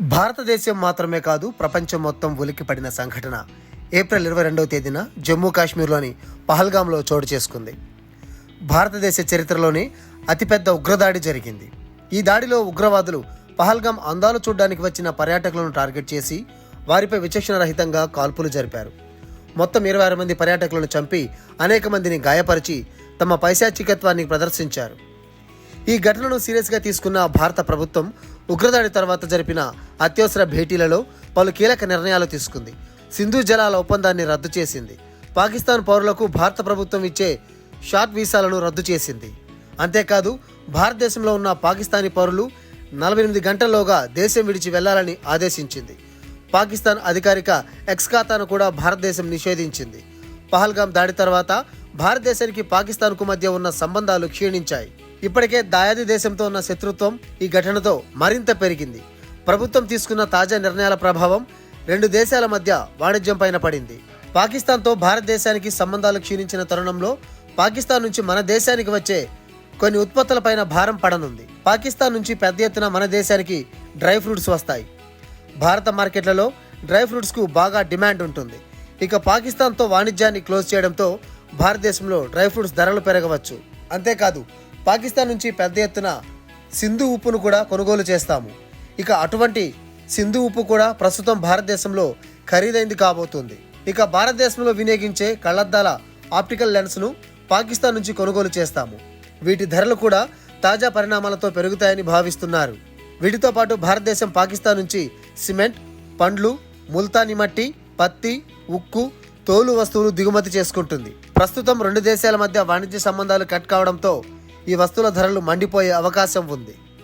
భారతదేశం మాత్రమే కాదు ప్రపంచం మొత్తం ఉలిక్కి పడిన సంఘటన ఏప్రిల్ ఇరవై రెండవ తేదీన జమ్మూ కాశ్మీర్లోని పహల్గాంలో చోటు చేసుకుంది. భారతదేశ చరిత్రలోనే అతిపెద్ద ఉగ్రదాడి జరిగింది. ఈ దాడిలో ఉగ్రవాదులు పహల్గాం అందాలు చూడడానికి వచ్చిన పర్యాటకులను టార్గెట్ చేసి వారిపై విచక్షణ రహితంగా కాల్పులు జరిపారు. మొత్తం ఇరవై ఆరు మంది పర్యాటకులను చంపి అనేక మందిని గాయపరిచి తమ పైశాచికత్వాన్ని ప్రదర్శించారు. ఈ ఘటనను సీరియస్గా తీసుకున్న భారత ప్రభుత్వం ఉగ్రదాడి తర్వాత జరిపిన అత్యవసర భేటీలలో పలు కీలక నిర్ణయాలు తీసుకుంది. సింధు జలాల ఒప్పందాన్ని రద్దు చేసింది. పాకిస్తాన్ పౌరులకు భారత ప్రభుత్వం ఇచ్చే షార్ట్ వీసాలను రద్దు చేసింది. అంతేకాదు భారతదేశంలో ఉన్న పాకిస్తానీ పౌరులు నలభై ఎనిమిది గంటల్లోగా దేశం విడిచి వెళ్ళాలని ఆదేశించింది. పాకిస్తాన్ అధికారిక ఎక్స్ ఖాతాను కూడా భారతదేశం నిషేధించింది. పహల్గాం దాడి తర్వాత భారతదేశానికి పాకిస్తాన్కు మధ్య ఉన్న సంబంధాలు క్షీణించాయి. ఇప్పటికే దాయాది దేశంతో ఉన్న శత్రుత్వం ఈ ఘటనతో మరింత పెరిగింది. ప్రభుత్వం తీసుకున్న తాజా నిర్ణయాల ప్రభావం రెండు దేశాల మధ్య వాణిజ్యం పైన పడింది. పాకిస్తాన్తో భారతదేశానికి సంబంధాలు క్షీణించిన తరుణంలో పాకిస్తాన్ నుంచి మన దేశానికి వచ్చే కొన్ని ఉత్పత్తులపైన భారం పడనుంది. పాకిస్తాన్ నుంచి పెద్ద ఎత్తున మన దేశానికి డ్రై ఫ్రూట్స్ వస్తాయి. భారత మార్కెట్లలో డ్రై ఫ్రూట్స్కు బాగా డిమాండ్ ఉంటుంది. ఇక పాకిస్తాన్తో వాణిజ్యాన్ని క్లోజ్ చేయడంతో భారతదేశంలో డ్రై ఫ్రూట్స్ ధరలు పెరగవచ్చు. అంతేకాదు పాకిస్తాన్ నుంచి పెద్ద ఎత్తున సింధు ఉప్పును కూడా కొనుగోలు చేస్తాము. ఇక అటువంటి సింధు ఉప్పు కూడా ప్రస్తుతం భారతదేశంలో ఖరీదైంది కాబోతుంది. ఇక భారతదేశంలో వినియోగించే కళ్ళద్దాల ఆప్టికల్ లెన్స్ను పాకిస్తాన్ నుంచి కొనుగోలు చేస్తాము. వీటి ధరలు కూడా తాజా పరిణామాలతో పెరుగుతాయని భావిస్తున్నారు. వీటితో పాటు భారతదేశం పాకిస్తాన్ నుంచి సిమెంట్ పండ్లు ముల్తాని మట్టి పత్తి ఉక్కు తోలు వస్తువులు దిగుమతి చేసుకుంటుంది. ప్రస్తుతం రెండు దేశాల మధ్య వాణిజ్య సంబంధాలు కట్ కావడంతో ఈ వస్తువుల ధరలు మండిపోయే అవకాశం ఉంది.